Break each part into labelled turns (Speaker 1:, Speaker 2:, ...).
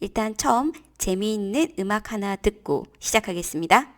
Speaker 1: 일단 처음 재미있는 음악 하나 듣고 시작하겠습니다.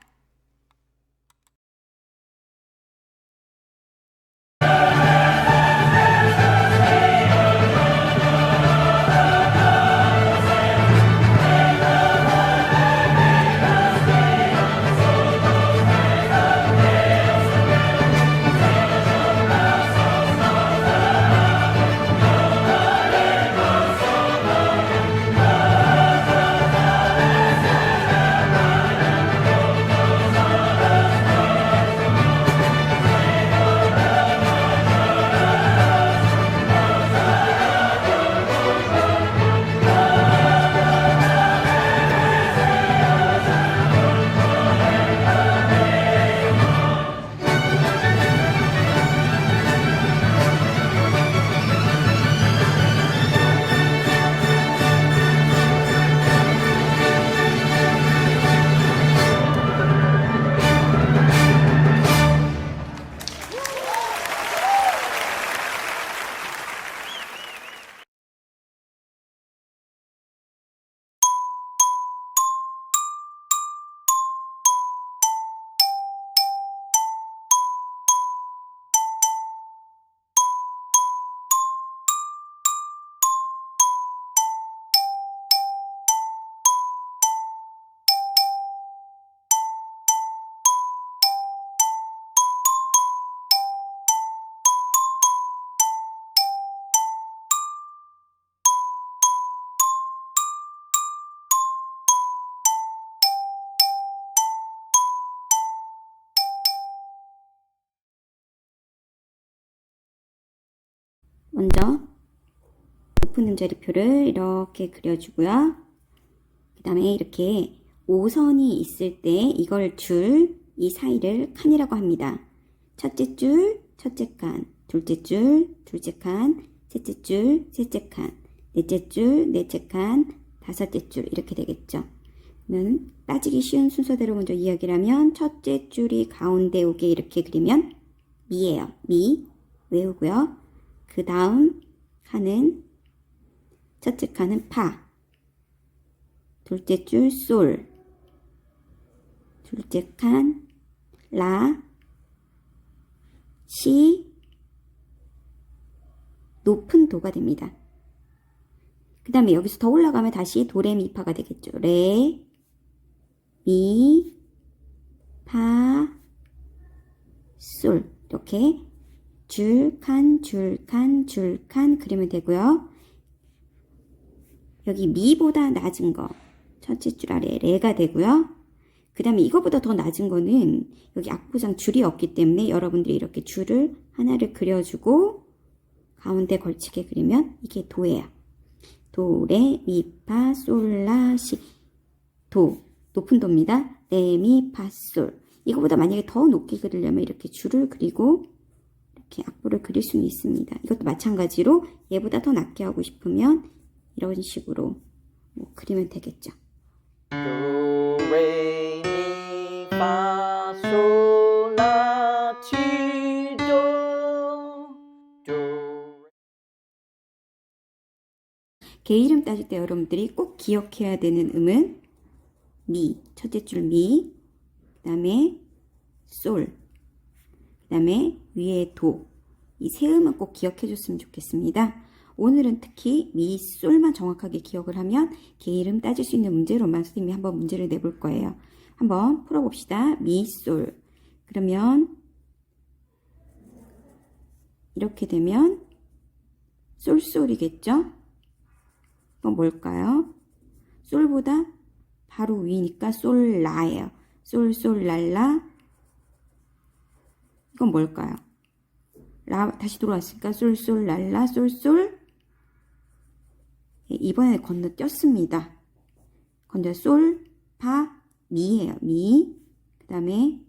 Speaker 1: 먼저 높은 음자리표를 이렇게 그려주고요. 그 다음에 이렇게 5선이 있을 때 이걸 줄, 이 사이를 칸이라고 합니다. 첫째 줄, 첫째 칸, 둘째 줄, 둘째 칸, 셋째 줄, 셋째 칸, 넷째 줄, 넷째 칸, 다섯째 줄 이렇게 되겠죠. 그러면 따지기 쉬운 순서대로 먼저 이야기를 하면 첫째 줄이 가운데 오게 이렇게 그리면 미예요. 미 외우고요. 그 다음 칸은 첫째 칸은 파, 둘째 줄 솔, 둘째 칸 라, 시, 높은 도가 됩니다. 그 다음에 여기서 더 올라가면 다시 도레미파가 되겠죠. 레, 미, 파, 솔. 이렇게 줄, 칸, 줄, 칸, 줄, 칸 그리면 되고요. 여기 미보다 낮은 거 첫째 줄 아래 레가 되고요. 그 다음에 이거보다 더 낮은 거는 여기 악보장 줄이 없기 때문에 여러분들이 이렇게 줄을 하나를 그려주고 가운데 걸치게 그리면 이게 도예요. 도, 레, 미, 파, 솔, 라, 시. 도. 높은 도입니다. 레, 미, 파, 솔. 이거보다 만약에 더 높게 그리려면 이렇게 줄을 그리고 이렇게 악보를 그릴 수는 있습니다. 이것도 마찬가지로 얘보다 더 낮게 하고 싶으면 이런 식으로 뭐 그리면 되겠죠. 개 이름 따질 때 여러분들이 꼭 기억해야 되는 음은 미, 첫째 줄 미, 그 다음에 솔, 그 다음에 위에 도. 이 세 음은 꼭 기억해 줬으면 좋겠습니다. 오늘은 특히 미, 솔만 정확하게 기억을 하면 개 이름 따질 수 있는 문제로만 선생님이 한번 문제를 내볼 거예요. 한번 풀어봅시다. 미, 솔. 그러면 이렇게 되면 쏠쏠이겠죠? 이건 뭘까요? 솔보다 바로 위니까 솔라예요. 솔솔랄라. 이건 뭘까요? 라 다시 돌아왔으니까 솔솔랄라 솔솔. 예, 이번에 건너뛰었습니다. 건너 솔, 파, 미예요. 미. 그 다음에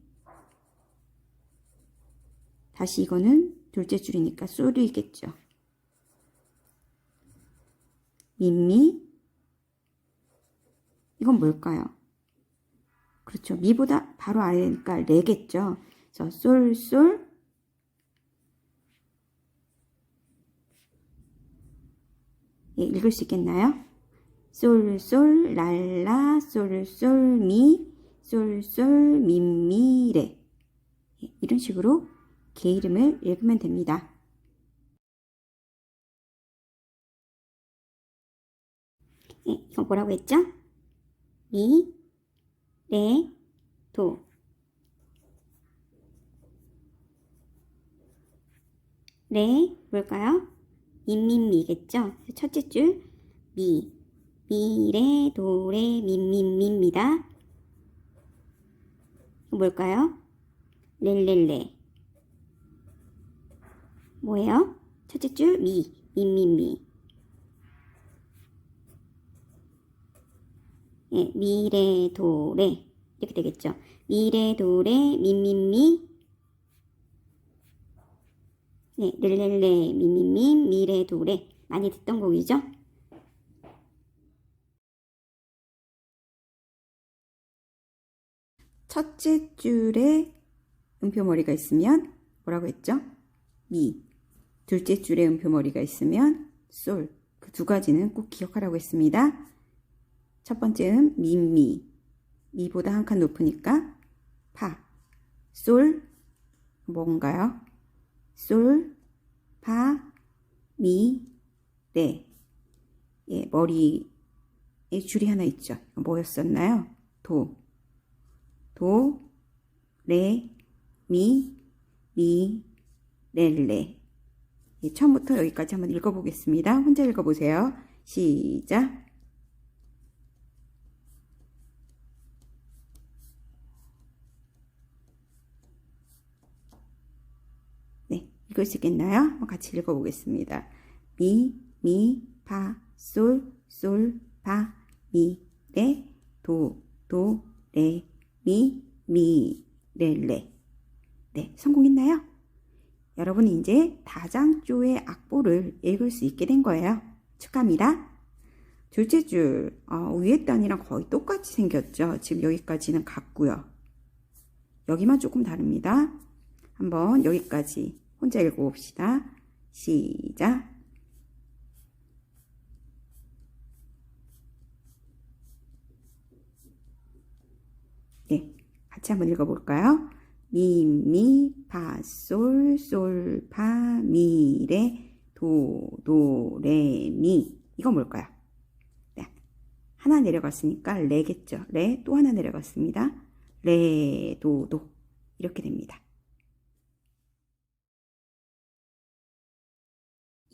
Speaker 1: 다시 이거는 둘째 줄이니까 솔이겠죠. 민미. 이건 뭘까요? 그렇죠. 미보다 바로 아래니까 레겠죠. 솔, 솔. 예, 읽을 수 있겠나요? 솔, 솔, 랄라, 솔, 솔, 미, 미, 레. 예, 이런 식으로 개 이름을 읽으면 됩니다. 예, 이거 뭐라고 했죠? 미, 레, 도. 레, 뭘까요? 민민미겠죠? 첫째 줄, 미, 미레, 도레, 민민미입니다. 뭘까요? 렐렐레. 뭐예요? 첫째 줄, 미, 민민미. 예, 미레, 도레. 이렇게 되겠죠? 미레, 도레, 민민미. 네, 렐렐레, 미미미, 미레, 도레. 많이 듣던 곡이죠?
Speaker 2: 첫째 줄에 음표머리가 있으면 뭐라고 했죠? 미. 둘째 줄에 음표머리가 있으면 솔. 그 두 가지는 꼭 기억하라고 했습니다. 첫 번째 음 미미. 미보다 한 칸 높으니까 파. 솔. 뭔가요? 솔, 파, 미, 레. 예, 머리에 줄이 하나 있죠. 뭐였었나요? 도. 도, 레, 미, 미, 렐레. 예, 처음부터 여기까지 한번 읽어보겠습니다. 혼자 읽어보세요. 시작. 네, 읽을 수 있겠나요? 같이 읽어보겠습니다. 미, 미, 파, 솔, 솔, 파, 미, 레, 도, 도, 레, 미, 미, 레, 레. 네, 성공했나요? 여러분이 이제 다장조의 악보를 읽을 수 있게 된 거예요. 축하합니다. 둘째 줄, 어, 위에 단이랑 거의 똑같이 생겼죠. 지금 여기까지는 같고요. 여기만 조금 다릅니다. 한번 여기까지 혼자 읽어봅시다. 시작. 네, 같이 한번 읽어볼까요? 미, 미, 파, 솔, 솔, 파, 미, 레, 도, 도, 레, 미. 이건 뭘까요? 네. 하나 내려갔으니까 레겠죠. 레, 또 하나 내려갔습니다. 레, 도, 도. 이렇게 됩니다.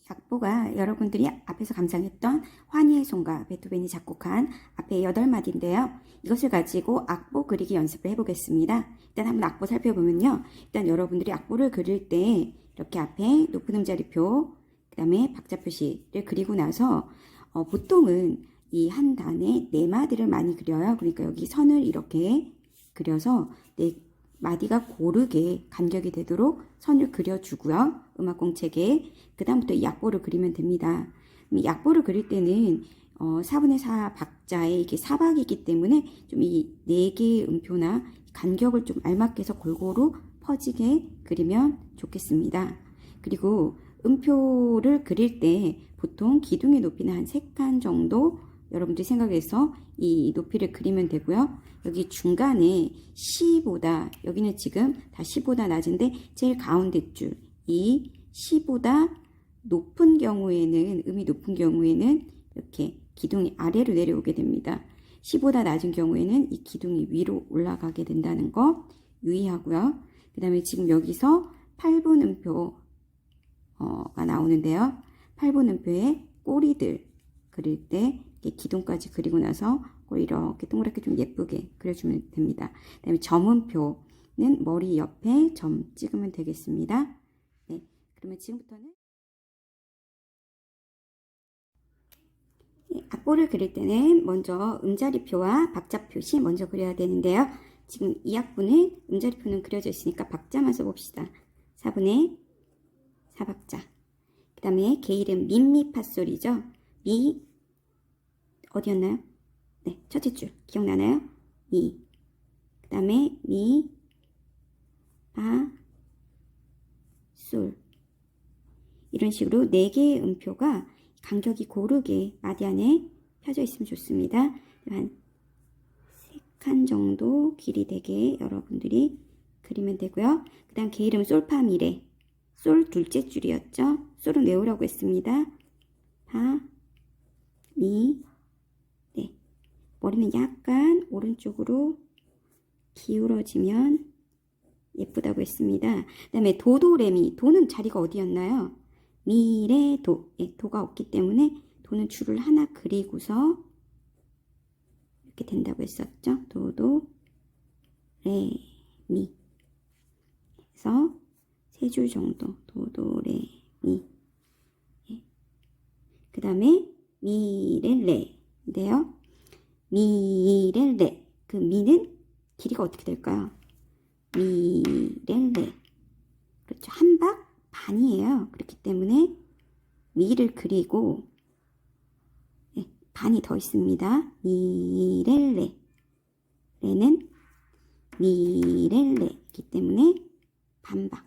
Speaker 1: 악보가 여러분들이 앞에서 감상했던 환희의 송가 베토벤이 작곡한 앞에 여덟 마디인데요. 이것을 가지고 악보 그리기 연습을 해보겠습니다. 일단 한번 악보 살펴보면요. 일단 여러분들이 악보를 그릴 때 이렇게 앞에 높은 음자리표, 그 다음에 박자 표시를 그리고 나서 어, 보통은 이 한 단에 네 마디를 많이 그려요. 그러니까 여기 선을 이렇게 그려서 네 마디가 고르게 간격이 되도록 선을 그려주고요. 음악 공책에 그 다음부터 이 약보를 그리면 됩니다. 이 약보를 그릴 때는 어, 4분의 4 박자에 이게 사박이기 때문에 좀 이 네 개의 음표나 간격을 좀 알맞게 해서 골고루 퍼지게 그리면 좋겠습니다. 그리고 음표를 그릴 때 보통 기둥의 높이는 한 3칸 정도 여러분들이 생각해서 이 높이를 그리면 되고요. 여기 중간에 C보다 여기는 지금 다 C보다 낮은데 제일 가운데 줄 이 C보다 높은 경우에는 음이 높은 경우에는 이렇게 기둥이 아래로 내려오게 됩니다. C보다 낮은 경우에는 이 기둥이 위로 올라가게 된다는 거 유의하고요. 그 다음에 지금 여기서 8분 음표가 나오는데요. 8분 음표의 꼬리들 그릴 때 기둥까지 그리고 나서 꼭 이렇게 동그랗게 좀 예쁘게 그려주면 됩니다. 그 다음에 점음표는 머리 옆에 점 찍으면 되겠습니다. 네, 그러면 지금부터는 예, 악보를 그릴 때는 먼저 음자리표와 박자 표시 먼저 그려야 되는데요. 지금 이 악보는 음자리표는 그려져 있으니까 박자만 써봅시다. 4분의 4박자. 그 다음에 개 이름 민미파솔이죠. 미 어디였나요? 네, 첫째 줄 기억나나요? 미. 그 다음에 미, 파, 솔. 이런 식으로 네 개의 음표가 간격이 고르게 마디 안에 펴져 있으면 좋습니다. 한 세 칸 정도 길이 되게 여러분들이 그리면 되고요. 그 다음 개 이름 솔파미레. 솔 둘째 줄이었죠. 솔은 외우라고 했습니다. 파, 미, 네. 머리는 약간 오른쪽으로 기울어지면 예쁘다고 했습니다. 그 다음에 도도레미. 도는 자리가 어디였나요? 미레 도. 예, 도가 없기 때문에 도는 줄을 하나 그리고서 이렇게 된다고 했었죠. 도도 레 미. 그래서 세 줄 정도 도도 레 미. 예. 그 다음에 미레레인데요. 미레레. 그 미는 길이가 어떻게 될까요? 미렐레. 그렇죠. 한 박 반이에요. 그렇기 때문에 미를 그리고 네, 반이 더 있습니다. 미렐레. 레는 미렐레이기 때문에 반박.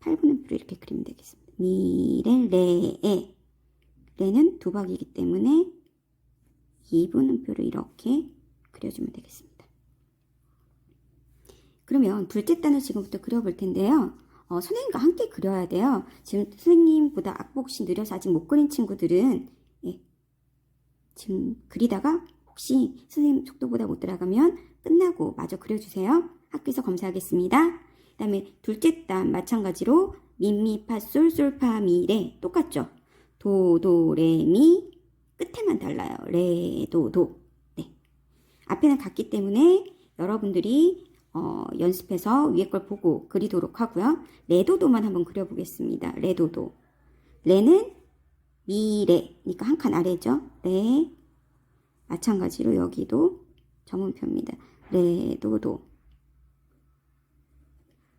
Speaker 1: 8분의 표로 이렇게 그리면 되겠습니다. 미렐레에 레는 두 박이기 때문에 2분의 표로 이렇게 그려주면 되겠습니다. 그러면 둘째 단을 지금부터 그려볼 텐데요. 어, 선생님과 함께 그려야 돼요. 지금 선생님보다 악복시 느려서 아직 못 그린 친구들은 예, 지금 그리다가 혹시 선생님 속도보다 못 따라가면 끝나고 마저 그려주세요. 학교에서 검사하겠습니다. 그 다음에 둘째 단 마찬가지로 미미파솔솔파미레 똑같죠? 도도레미 끝에만 달라요. 레 도 도 네. 앞에는 같기 때문에 여러분들이 어, 연습해서 위에 걸 보고 그리도록 하고요. 레도도만 한번 그려보겠습니다. 레도도. 레는 미레니까 한 칸 아래죠. 레. 마찬가지로 여기도 점문표입니다. 레도도.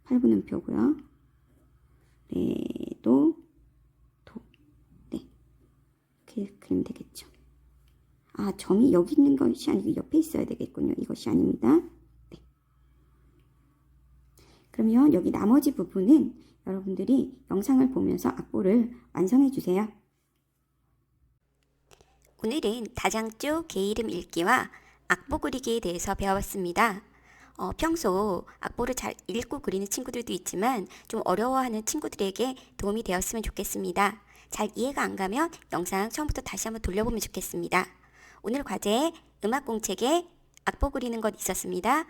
Speaker 1: 8분음표고요. 레도 도. 네. 이렇게 그리면 되겠죠. 아, 점이 여기 있는 것이 아니고 옆에 있어야 되겠군요. 이것이 아닙니다. 그러면 여기 나머지 부분은 여러분들이 영상을 보면서 악보를 완성해 주세요. 오늘은 다장조 개 이름 읽기와 악보 그리기에 대해서 배워봤습니다. 어, 평소 악보를 잘 읽고 그리는 친구들도 있지만 좀 어려워하는 친구들에게 도움이 되었으면 좋겠습니다. 잘 이해가 안 가면 영상 처음부터 다시 한번 돌려보면 좋겠습니다. 오늘 과제에 음악 공책에 악보 그리는 것 있었습니다.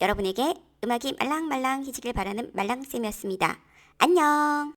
Speaker 1: 여러분에게 음악이 말랑말랑해지길 바라는 말랑쌤이었습니다. 안녕!